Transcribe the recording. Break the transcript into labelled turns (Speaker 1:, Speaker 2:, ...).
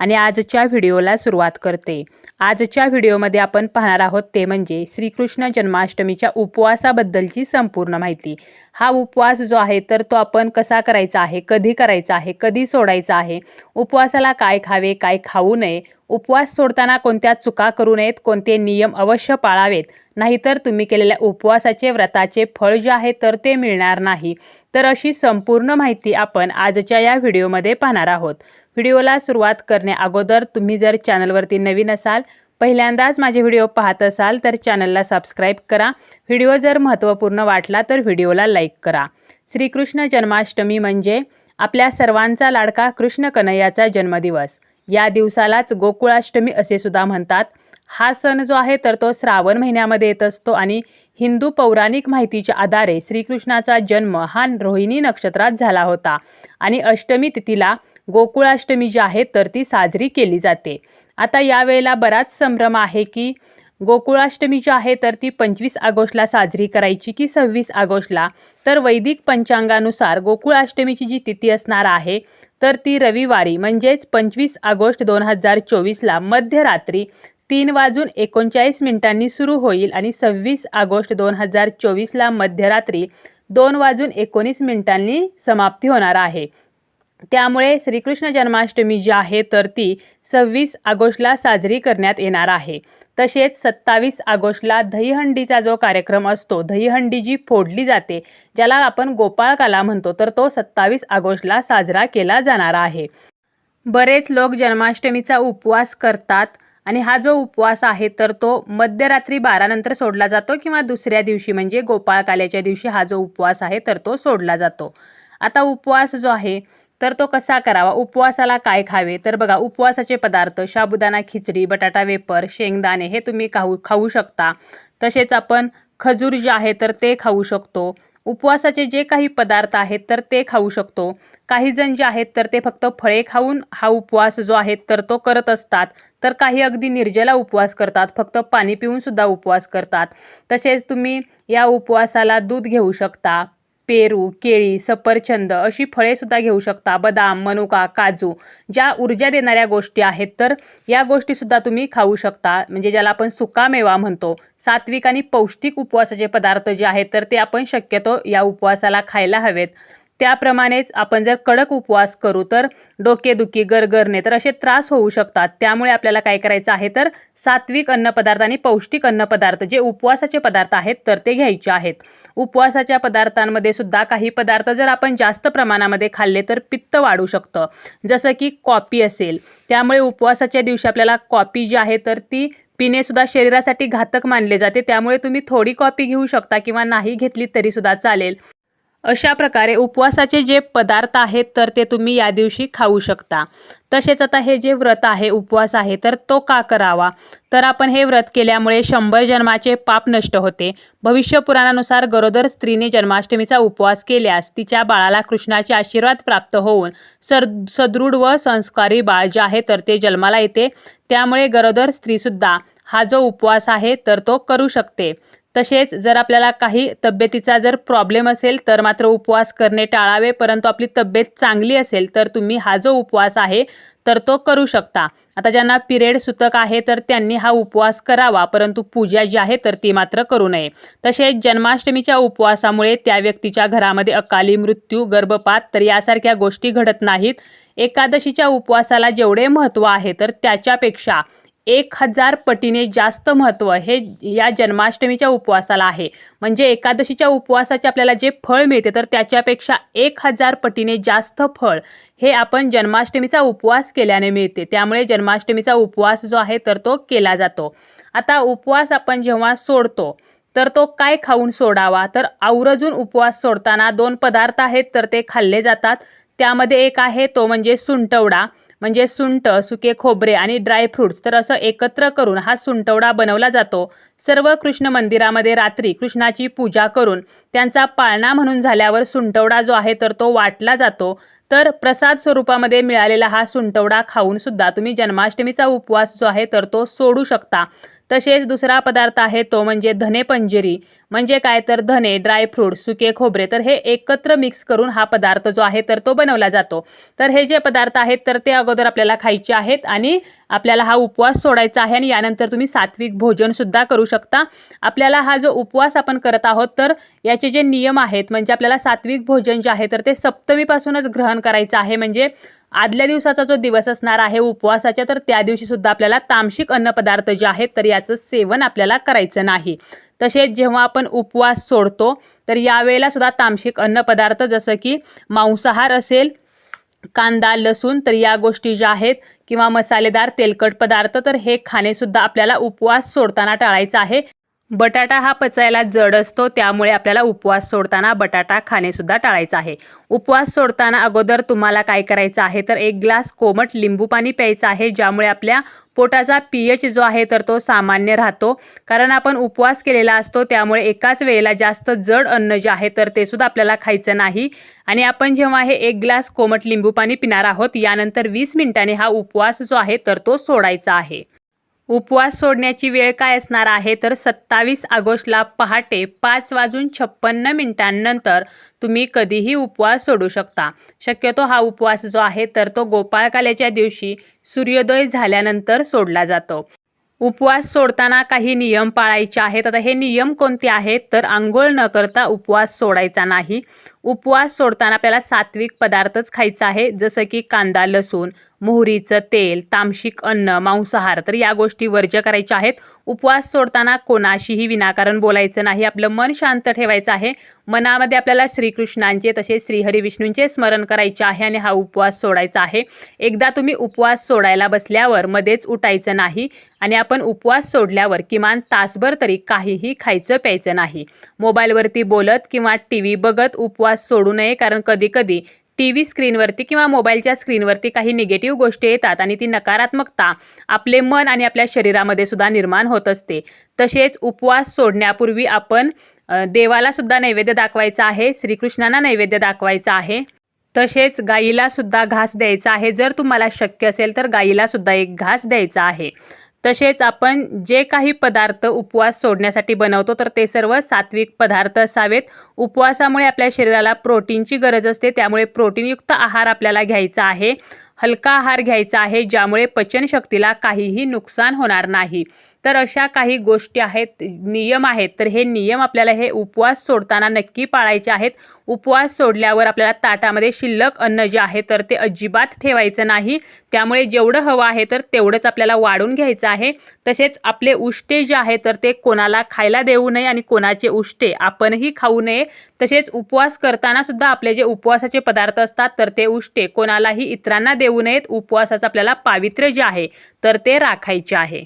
Speaker 1: आणि आजच्या व्हिडिओला सुरुवात करते. आजच्या व्हिडिओमध्ये आपण पाहणार आहोत ते म्हणजे श्रीकृष्ण जन्माष्टमीच्या उपवासाबद्दलची संपूर्ण माहिती. हा उपवास जो आहे तर तो आपण कसा करायचा आहे कधी करायचा आहे कधी सोडायचा आहे उपवासाला काय खावे काय खाऊ नये उपवास सोडताना कोणत्या चुका करू नयेत कोणते नियम अवश्य पाळावेत नाहीतर तुम्ही केलेल्या उपवासाचे व्रताचे फळ जे आहे तर ते मिळणार नाही. तर अशी संपूर्ण माहिती आपण आजच्या या व्हिडिओमध्ये पाहणार आहोत. व्हिडिओला सुरुवात करणे अगोदर तुम्ही जर चॅनलवरती नवीन असाल पहिल्यांदाच माझे व्हिडिओ पाहत असाल तर चॅनलला सबस्क्राईब करा. व्हिडिओ जर महत्त्वपूर्ण वाटला तर व्हिडिओला लाईक करा. श्रीकृष्ण जन्माष्टमी म्हणजे आपल्या सर्वांचा लाडका कृष्ण कन्हैयाचा जन्मदिवस. या दिवसालाच गोकुळाष्टमी असे सुद्धा म्हणतात. हा सण जो आहे तर तो श्रावण महिन्यामध्ये येत असतो आणि हिंदू पौराणिक माहितीच्या आधारे श्रीकृष्णाचा जन्म हा रोहिणी नक्षत्रात झाला होता. आणि अष्टमी तिथीला गोकुळाष्टमी जी आहे तर ती साजरी केली जाते. आता यावेळेला बराच संभ्रम आहे की गोकुळाष्टमी जी आहे तर ती पंचवीस ऑगस्टला साजरी करायची की सव्वीस ऑगस्टला? तर वैदिक पंचांगानुसार गोकुळाष्टमीची जी तिथी असणार आहे तर ती रविवारी म्हणजेच पंचवीस ऑगस्ट दोन हजार चोवीसला मध्यरात्री तीन वाजून एकोणचाळीस मिनिटांनी सुरू होईल आणि सव्वीस ऑगस्ट दोन हजार चोवीसला मध्यरात्री दोन वाजून एकोणीस मिनिटांनी समाप्ती होणार आहे. त्यामुळे श्रीकृष्ण जन्माष्टमी जी आहे तर ती सव्वीस ऑगस्टला साजरी करण्यात येणार आहे. तसेच सत्तावीस ऑगस्टला दहीहंडीचा जो कार्यक्रम असतो दहीहंडी जी फोडली जाते ज्याला आपण गोपाळकाला म्हणतो तर तो सत्तावीस ऑगस्टला साजरा केला जाणार आहे. बरेच लोक जन्माष्टमीचा उपवास करतात आणि हा जो उपवास आहे तर तो मध्यरात्री बारानंतर सोडला जातो किंवा दुसऱ्या दिवशी म्हणजे गोपाळकाल्याच्या दिवशी हा जो उपवास आहे तर तो सोडला जातो. आता उपवास जो आहे तर तो कसा करावा? उपवासाला काय खावे? तर बघा उपवासाचे पदार्थ साबुदाणा खिचडी बटाटा वेपर शेंगदाणे हे तुम्ही खाऊ खाऊ शकता. तसेच आपण खजूर जे आहे तर ते खाऊ शकतो. उपवासाचे जे काही पदार्थ आहेत तर ते खाऊ शकतो. काही जण जे आहेत तर ते फक्त फळे खाऊन हा उपवास जो आहे तर तो करत असतात. तर काही अगदी निर्जला उपवास करतात. फक्त पाणी पिऊन सुद्धा उपवास करतात. तसेच तुम्ही या उपवासाला दूध घेऊ शकता. पेरू केळी सफरचंद अशी फळेसुद्धा घेऊ शकता. बदाम मनुका काजू ज्या ऊर्जा देणाऱ्या गोष्टी आहेत तर या गोष्टीसुद्धा तुम्ही खाऊ शकता. म्हणजे ज्याला आपण सुकामेवा म्हणतो. सात्विक आणि पौष्टिक उपवासाचे पदार्थ जे आहेत तर ते आपण शक्यतो या उपवासाला खायला हवेत. त्याप्रमाणेच आपण जर कडक उपवास करू तर डोकेदुखी गरगरणे तर असे त्रास होऊ शकतात. त्यामुळे आपल्याला काय करायचं आहे तर सात्विक अन्नपदार्थ आणि पौष्टिक अन्नपदार्थ जे उपवासाचे पदार्थ आहेत तर ते घ्यायचे आहेत. उपवासाच्या पदार्थांमध्ये सुद्धा काही पदार्थ जर आपण जास्त प्रमाणामध्ये खाल्ले तर पित्त वाढू शकतं. जसं की कॉपी असेल त्यामुळे उपवासाच्या दिवशी आपल्याला कॉपी जी आहे तर ती पिणेसुद्धा शरीरासाठी घातक मानले जाते. त्यामुळे तुम्ही थोडी कॉपी घेऊ शकता किंवा नाही घेतली तरीसुद्धा चालेल. अशा प्रकारे उपवासाचे जे पदार्थ आहेत तर ते तुम्ही या दिवशी खाऊ शकता. तसेच आता हे जे व्रत आहे उपवास आहे तर तो का करावा? तर आपण हे व्रत केल्यामुळे शंभर जन्माचे पाप नष्ट होते. भविष्य पुराणानुसार गरोदर स्त्रीने जन्माष्टमीचा उपवास केल्यास तिच्या बाळाला कृष्णाचे आशीर्वाद प्राप्त होऊन सर सदृढ व संस्कारी बाळ जे आहे तर ते जन्माला येते. त्यामुळे गरोदर स्त्रीसुद्धा हा जो उपवास आहे तर तो करू शकते. तसेच जर आपल्याला काही तब्येतीचा जर प्रॉब्लेम असेल तर मात्र उपवास करणे टाळावे परंतु आपली तब्येत चांगली असेल तर तुम्ही हा जो उपवास आहे तर तो करू शकता. आता ज्यांना पिरियड सुतक आहे तर त्यांनी हा उपवास करावा परंतु पूजा जी आहे तर ती मात्र करू नये. तसेच जन्माष्टमीच्या उपवासामुळे त्या व्यक्तीच्या घरामध्ये अकाली मृत्यू गर्भपात तर यासारख्या गोष्टी घडत नाहीत. एकादशीच्या उपवासाला जेवढे महत्त्व आहे तर त्याच्यापेक्षा एक हजार पटीने जास्त महत्त्व हे या जन्माष्टमीच्या उपवासाला आहे. म्हणजे एकादशीच्या उपवासाचे आपल्याला जे फळ मिळते तर त्याच्यापेक्षा एक हजार पटीने जास्त फळ हे आपण जन्माष्टमीचा उपवास केल्याने मिळते. त्यामुळे जन्माष्टमीचा उपवास जो आहे तर तो केला जातो. आता उपवास आपण जेव्हा सोडतो तर तो काय खाऊन सोडावा? तर आवर्जून उपवास सोडताना दोन पदार्थ आहेत तर ते खाल्ले जातात. त्यामध्ये एक आहे तो म्हणजे सुंटवडा. म्हणजे सुंट सुके खोबरे आणि ड्रायफ्रूट्स तर असं एकत्र करून हा सुंटवडा बनवला जातो. सर्व कृष्ण मंदिरामध्ये रात्री कृष्णाची पूजा करून त्यांचा पाळणा म्हणून झाल्यावर सुंटवडा जो आहे तर तो वाटला जातो. तर प्रसाद स्वरूपामध्ये मिळालेला हा सुंटवडा खाऊन सुद्धा तुम्ही जन्माष्टमीचा उपवास जो आहे तर तो सोडू शकता. तसेच दुसरा पदार्थ आहे तो म्हणजे धने पंजरी. म्हणजे काय तर धने ड्रायफ्रूट सुके खोबरे तर हे एकत्र मिक्स करून हा पदार्थ जो आहे तर तो बनवला जातो. तर हे जे पदार्थ आहेत तर ते अगोदर आपल्याला खायचे आहेत आणि आपल्याला हा उपवास सोडायचा आहे आणि यानंतर तुम्ही सात्विक भोजनसुद्धा करू शकता. आपल्याला हा जो उपवास आपण करत आहोत तर याचे जे नियम आहेत म्हणजे आपल्याला सात्विक भोजन जे आहे तर ते सप्तमीपासूनच ग्रहण करायचं आहे. म्हणजे आदल्या दिवसाचा जो दिवस असणार आहे उपवासाच्या तर त्या दिवशीसुद्धा आपल्याला तामसिक अन्नपदार्थ जे आहेत तर याचं सेवन आपल्याला करायचं नाही. तसेच जेव्हा आपण उपवास सोडतो तर यावेळेला सुद्धा तामसिक अन्नपदार्थ जसं की मांसाहार असेल कांदा लसूण तर या गोष्टी ज्या आहेत किंवा मसालेदार तेलकट पदार्थ तर हे खाणेसुद्धा आपल्याला उपवास सोडताना टाळायचं आहे. बटाटा हा पचायला जड असतो त्यामुळे आपल्याला उपवास सोडताना बटाटा खाणेसुद्धा टाळायचं आहे. उपवास सोडताना अगोदर तुम्हाला काय करायचं आहे तर एक ग्लास कोमट लिंबू पाणी प्यायचं आहे ज्यामुळे आपल्या पोटाचा पी एच जो आहे तर तो सामान्य राहतो. कारण आपण उपवास केलेला असतो त्यामुळे एकाच वेळेला जास्त जड अन्न जे आहे तर ते सुद्धा आपल्याला खायचं नाही. आणि आपण जेव्हा हे एक ग्लास कोमट लिंबू पाणी पिणार आहोत यानंतर वीस मिनिटांनी हा उपवास जो आहे तर तो सोडायचा आहे. उपवास सोडण्याची वेळ काय असणार आहे? तर सत्तावीस ऑगस्टला पहाटे पाच वाजून छप्पन्न मिनिटांनंतर तुम्ही कधीही उपवास सोडू शकता. शक्यतो हा उपवास जो आहे तर तो गोपाळकाल्याच्या दिवशी सूर्योदय झाल्यानंतर सोडला जातो. उपवास सोडताना काही नियम पाळायचे आहेत. आता हे नियम कोणते आहेत? तर आंघोळ न करता उपवास सोडायचा नाही. उपवास सोडताना आपल्याला सात्विक पदार्थच खायचा आहे जसं की कांदा लसूण मोहरीचं तेल तामशिक अन्न मांसाहार. तर या गोष्टी वर्ज करायच्या आहेत. उपवास सोडताना कोणाशीही विनाकारण बोलायचं नाही. आपलं मन शांत ठेवायचं आहे. मनामध्ये आपल्याला श्रीकृष्णांचे तसे श्रीहरी विष्णूंचे स्मरण करायचे आहे आणि हा उपवास सोडायचा आहे. एकदा तुम्ही उपवास सोडायला बसल्यावर मध्येच उठायचं नाही आणि आपण उपवास सोडल्यावर किमान तासभर तरी काहीही खायचं प्यायचं नाही. मोबाईलवरती बोलत किंवा टी व्ही बघत उपवास सोडू नये कारण कधीकधी टी व्ही स्क्रीनवरती किंवा मोबाईलच्या स्क्रीनवरती काही निगेटिव्ह गोष्टी येतात आणि ती नकारात्मकता आपले मन आणि आपल्या शरीरामध्ये सुद्धा निर्माण होत असते. तसेच उपवास सोडण्यापूर्वी आपण देवाला सुद्धा नैवेद्य दाखवायचा आहे श्रीकृष्णांना नैवेद्य दाखवायचा आहे. तसेच गाईला सुद्धा घास द्यायचा आहे. जर तुम्हाला शक्य असेल तर गाईला सुद्धा एक घास द्यायचा आहे. तसेच आपण जे काही पदार्थ उपवास सोडण्यासाठी बनवतो तर ते सर्व सात्विक पदार्थ असावेत. उपवासामुळे आपल्या शरीराला प्रोटीनची गरज असते त्यामुळे प्रोटीनयुक्त आहार आपल्याला घ्यायचा आहे. हलका आहार घ्यायचा आहे ज्यामुळे पचनशक्तीला काहीही नुकसान होणार नाही. तर अशा काही गोष्टी आहेत नियम आहेत. तर हे नियम आपल्याला हे उपवास सोडताना नक्की पाळायचे आहेत. उपवास सोडल्यावर आपल्याला ताटामध्ये शिल्लक अन्न जे आहे तर ते अजिबात ठेवायचं नाही. त्यामुळे जेवढं हवं आहे तर तेवढंच आपल्याला वाढून घ्यायचं आहे. तसेच आपले उष्टे जे आहे तर ते कोणाला खायला देऊ नये आणि कोणाचे उष्टे आपणही खाऊ नये. तसेच उपवास करताना सुद्धा आपले जे उपवासाचे पदार्थ असतात तर ते उष्टे कोणालाही इतरांना देऊ नयेत. उपवासाचं आपल्याला पावित्र्य जे आहे तर ते राखायचे आहे.